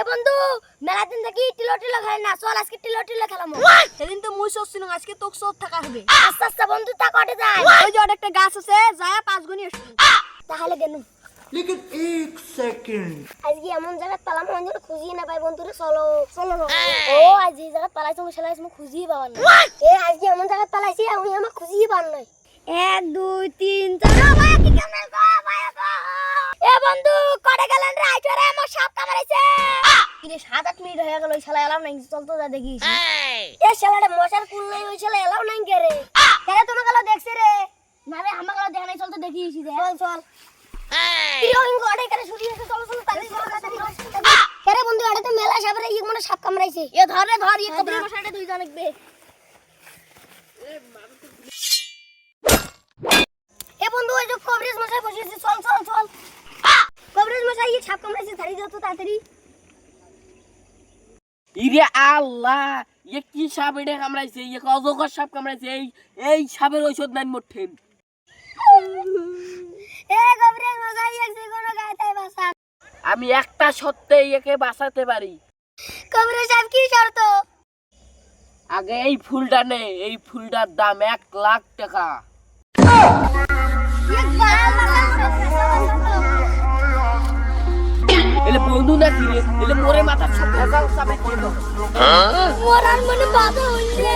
এ বন্ধু মেলা দিন থেকে টিলো টিলো খেলে না চল আজকে টিলো টিলো খেলাম। সেদিন তো মুই সব আজকে তোক সব থাকা হবে। আস্তে আস্তে আচ্ছা, আচ্ছা, বন্ধু তা কটে যায় ওই যে একটা গাছ আছে যায় পাঁচ গুণি আসবে। তাহলে গেল লেকিন এক সেকেন্ড। আজকে এমন জায়গা পালাম মন যেন খুঁজি না পাই। বন্ধুরে চলো চলো ও আজ এই জায়গা পালাই তুমি সেলাই তুমি খুঁজি পাওয়ার না এ আজকে এমন জায়গা পালাইছি আমি আমার খুঁজি পাওয়ার নাই। এক দুই তিন চার। ভাই কি কেমন এ বন্ধু কটে গেলেন রে আইছো রে আমার সাপ কামড়াইছে কিরে সাত আট মিনিট হয়ে গেল ওই শালা এলাম নাই চল তো যা দেখি। এ শালারে মশার কুল নাই ওই শালা এলাও নাই কে রে? কেন তুমি গেল দেখছি রে? না রে আমার গেল দেখা নাই চল তো দেখি এসি দে চল চল। হিরোইন গড়ে করে শুরু হয়েছে চলো চলো তাড়াতাড়ি চলো, কেরে। বন্ধু এটা তো মেলা সাপরে মনে সাপ কামড়াইছে। এ ধর রে ধর কবরি মশাটা দুই জন দেখবে এ বন্ধু ওই যে কবরেজ মশাই বসেছে চল চল চল। কবরেজ মশাই ইয়ে সাপ কামড়াইছে তাড়াতাড়ি। ইরে আল্লাহ ইয়ে কি সাপ এটা কামড়াইছে? ইয়ে অজগর সাপ কামড়াইছে। এই এই সাপের ঔষধ নাই গায়তাই বাসা। আমি একটা সত্যে ইয়েকে বাঁচাতে পারি। কবরেজ সাহেব কি শর্ত? আগে এই ফুলটা নে এই ফুলটার দাম এক লাখ টাকা। না কি রে এলে মোরে মাথা সব সাপে মরার মনে বাধা হইছে